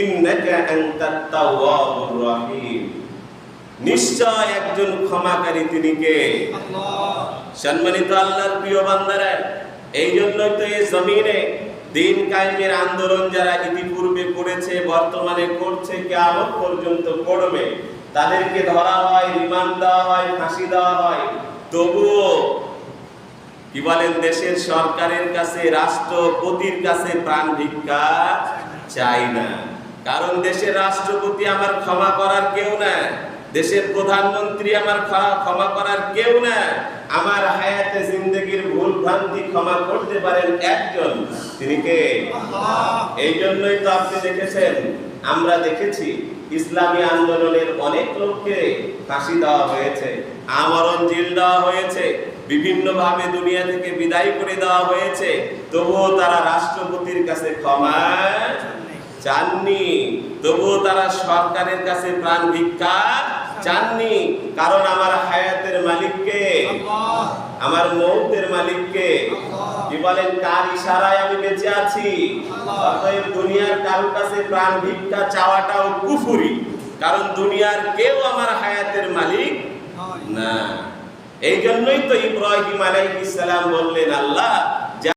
ইন্নাকা আনতাত তাওয়াবুর রহিম। নিশ্চয় একজন ক্ষমাকারী তিনি কে? সম্মানিত আল্লাহর প্রিয় বান্দারা এই জন্যই তো এই জমিনে দিন কায়েমের আন্দোলন যারা ইতিপূর্বে করেছে বর্তমানে করছে কেমন পর্যন্ত করবে তাদেরকে ধরা হয় রিমান্ড দেওয়া হয় ফাঁসি দেওয়া হয়। তবুও কি বলেন দেশের সরকারের কাছে রাষ্ট্রপতির কাছে প্রাণ ভিক্ষা চাই না। কারণ দেশের রাষ্ট্রপতি আমার ক্ষমা করার কেউ না দেশের প্রধানমন্ত্রী আমার ক্ষমা- করার কেউ না আমার হায়াতে জিন্দগির ভুল ভ্রান্তি ক্ষমা করতে পারেন একজন। তিনি কে? এই জন্যই তো আপনি দেখেছেন আমরা দেখেছি ইসলামী আন্দোলনের অনেক লোককে ফাঁসি দেওয়া হয়েছে আমরণ জেল দেওয়া হয়েছে বিভিন্ন ভাবে দুনিয়া থেকে বিদায় করে দেওয়া হয়েছে। তবুও তারা রাষ্ট্রপতির কাছে ক্ষমা চাননি। তবুও তারা সরকারের কাছে প্রাণ ভিক্ষা চাননি। কারণ আমার হায়াতের মালিককে আমার মৌতের মালিককে কি বলেন কার ইশারায় আমি বেঁচে আছি? অতএব দুনিয়ার কারোর কাছে প্রাণ ভিক্ষা চাওয়াটাও কুফুরি। কারণ দুনিয়ার কেউ আমার হায়াতের মালিক না। এই জন্যই তো ইব্রাহিম আলাইহিস সালাম বললেন আল্লাহ